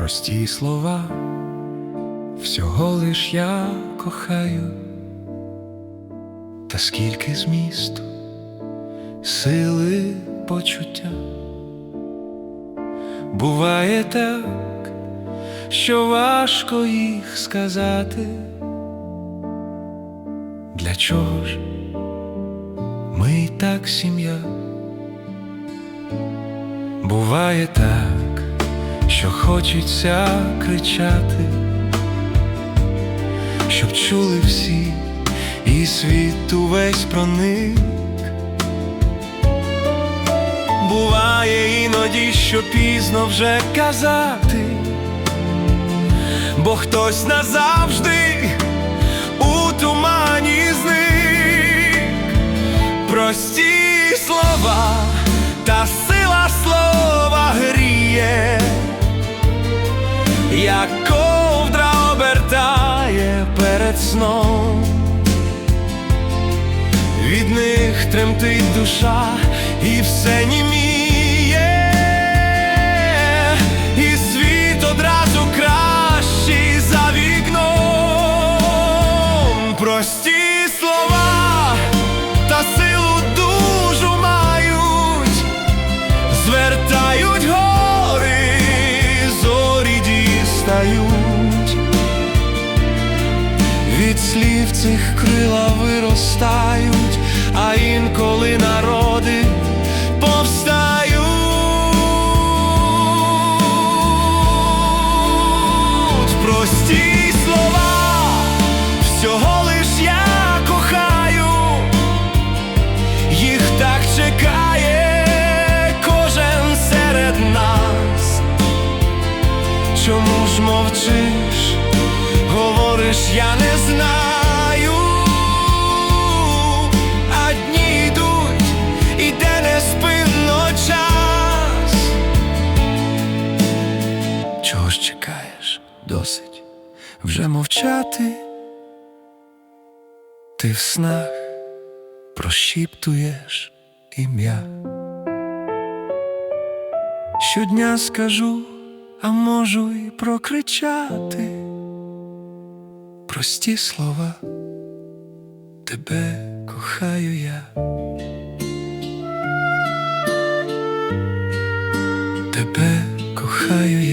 прості слова, всього лиш я кохаю, та скільки змісту, сили почуття. Буває так, що важко їх сказати. Для чого ж ми так сім'я? Буває так, що хочеться кричати, щоб чули всі, і світ увесь проник. Буває іноді, що пізно вже казати, бо хтось назавжди у тумані зник. Прості слова, та сила слова гріє, як ковдра обертає перед сном. Від них тремтить душа і все німіє, і світ одразу кращий за вікном. Прості Від слів цих крила виростають, а інколи народи повстають. Прості слова, всього лиш я кохаю, їх так чекає кожен серед нас. Чому ж мовчиш? Говориш, я не знаю, а дні йдуть, іде неспинно час. Чого ж чекаєш? Досить вже мовчати. Ти в снах прошіптуєш ім'я. Щодня скажу, а можу й прокричати прості слова, тебе кохаю я. Тебе кохаю я.